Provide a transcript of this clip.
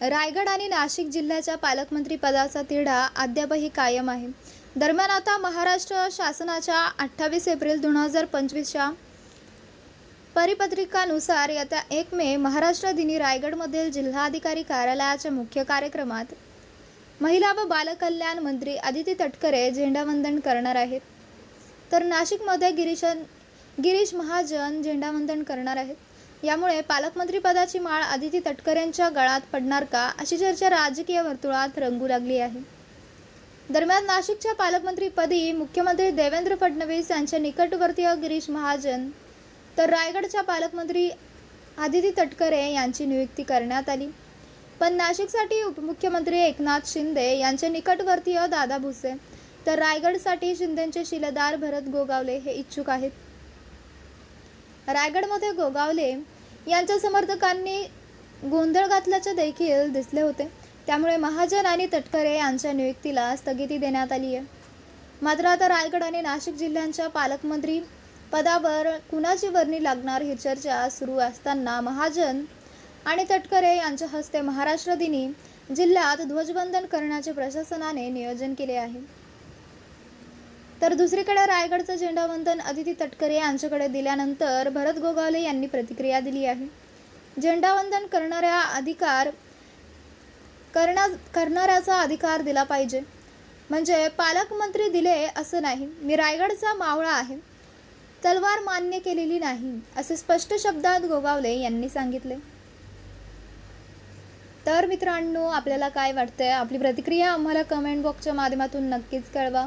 रायगड आणि नाशिक जिल्ह्याच्या पालकमंत्रीपदाचा तिढा अद्यापही कायम आहे. दरम्यान आता महाराष्ट्र शासनाच्या अठ्ठावीस एप्रिल दोन हजार पंचवीसच्या परिपत्रिकानुसार येत्या एक मे महाराष्ट्र दिनी रायगडमधील जिल्हाधिकारी कार्यालयाच्या मुख्य कार्यक्रमात महिला व बालकल्याण मंत्री आदिती तटकरे झेंडावंदन करणार आहेत. तर नाशिकमध्ये गिरीशन गिरीश महाजन झेंडावंदन करणार आहेत. यामुळे पालकमंत्रीपदाची माळ आदिती तटकरेंच्या गळात पडणार का अशी चर्चा राजकीय वर्तुळात रंगू लागली आहे. दरम्यान नाशिकच्या पालकमंत्रीपदी मुख्यमंत्री देवेंद्र फडणवीस यांच्या निकटवर्तीय गिरीश महाजन तर रायगडच्या पालकमंत्री आदिती तटकरे यांची नियुक्ती करण्यात आली. पण नाशिकसाठी उपमुख्यमंत्री एकनाथ शिंदे यांचे निकटवर्तीय दादा भुसे तर रायगडसाठी शिंदेचे शिलेदार भरत गोगावले हे इच्छुक आहेत. रायगडमध्ये गोगावले यांच्या समर्थकांनी गोंधळ घातल्याचे देखील दिसले होते. त्यामुळे महाजन आणि तटकरे यांच्या नियुक्तीला स्थगिती देण्यात आली आहे. मात्र आता रायगड आणि नाशिक जिल्ह्यांच्या पालकमंत्री पदावर कुणाची वर्णी लागणार ही चर्चा सुरू असताना महाजन आणि तटकरे यांच्या हस्ते महाराष्ट्र दिनी जिल्ह्यात ध्वजबंधन करण्याचे प्रशासनाने नियोजन केले आहे. तर दुसरीकडे रायगडचं झेंडावंदन अदिती तटकरे यांच्याकडे दिल्यानंतर भरत गोगावले यांनी प्रतिक्रिया दिली आहे. झेंडावंदन करणाऱ्या अधिकार करण्या करणाऱ्याचा अधिकार दिला पाहिजे. म्हणजे पालकमंत्री दिले असं नाही. मी रायगडचा मावळा आहे. तलवार मान्य केलेली नाही असे स्पष्ट शब्दात गोगावले यांनी सांगितले. तर मित्रांनो आपल्याला काय वाटतंय? आपली प्रतिक्रिया आम्हाला कमेंट बॉक्सच्या माध्यमातून नक्कीच कळवा.